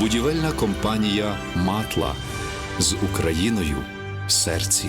Будівельна компанія Матла з Україною в серці.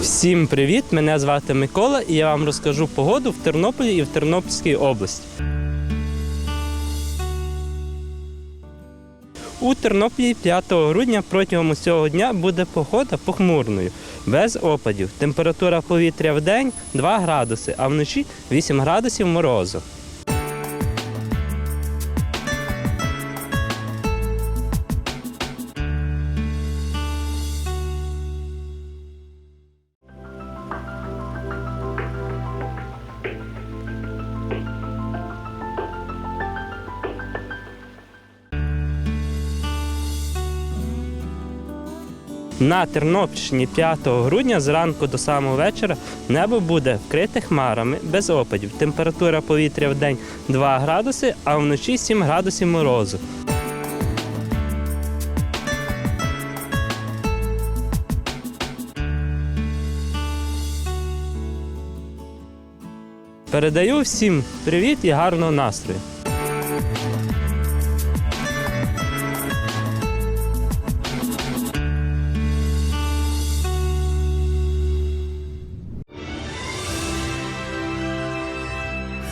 Всім привіт! Мене звати Микола і я вам розкажу погоду в Тернополі і в Тернопільській області. У Тернополі 5 грудня протягом усього дня буде погода похмурною, без опадів. Температура повітря в день 2 градуси, а вночі 8 градусів морозу. На Тернопільщині 5 грудня зранку до самого вечора небо буде вкрите хмарами без опадів. Температура повітря в день 2 градуси, а вночі 7 градусів морозу. Передаю всім привіт і гарного настрою.